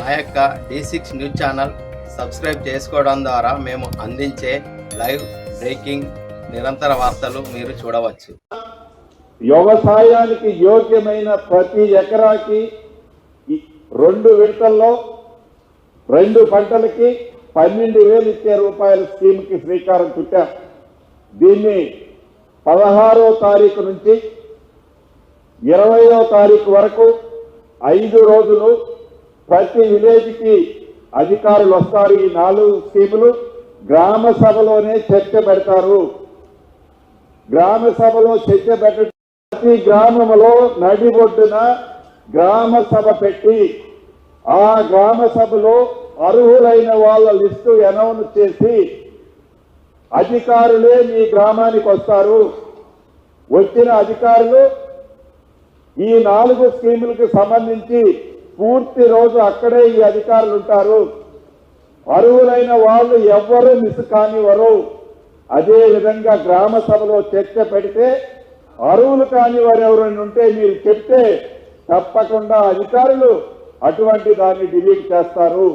మా యొక్క D six news channel subscribe చేసుకోవడం ద్వారా మేము అందించే లైవ్ బ్రేకింగ్ నిరంతర వార్తలు మీరు చూడవచ్చు. వ్యవసాయానికి యోగ్యమైన ప్రతి ఎకరాకి రెండు విడతల్లో రెండు పంటలకి పన్నెండు వేలు ఇచ్చే రూపాయల స్కీమ్కి శ్రీకారం చుట్టాం. దీన్ని పదహారో తారీఖు నుంచి ఇరవయో తారీఖు వరకు ఐదు రోజులు ప్రతి విలేజ్కి అధికారులు వస్తారు ఈ నాలుగు స్కీములు. గ్రామ సభలోనే చర్చ పెడతారు. గ్రామ సభలో చర్చ పెట్ట ప్రతి గ్రామంలో నడిబొడ్డున గ్రామ సభ పెట్టి ఆ గ్రామ సభలో అర్హులైన వాళ్ళ లిస్టు అనౌన్స్ చేసి అధికారులే మీ గ్రామానికి వస్తారు. వచ్చిన అధికారులు ఈ నాలుగు స్కీములకు సంబంధించి పూర్తి రోజు అక్కడే ఈ అధికారులు ఉంటారు. అరువులైన వాళ్ళు ఎవ్వరూ మిస్ కానివ్వరు. అదే విధంగా గ్రామ సభలో చర్చ పెడితే అరువులు కాని వారు ఎవరైనా ఉంటే మీరు చెప్తే తప్పకుండా అధికారులు అటువంటి దాన్ని డిలీట్ చేస్తారు.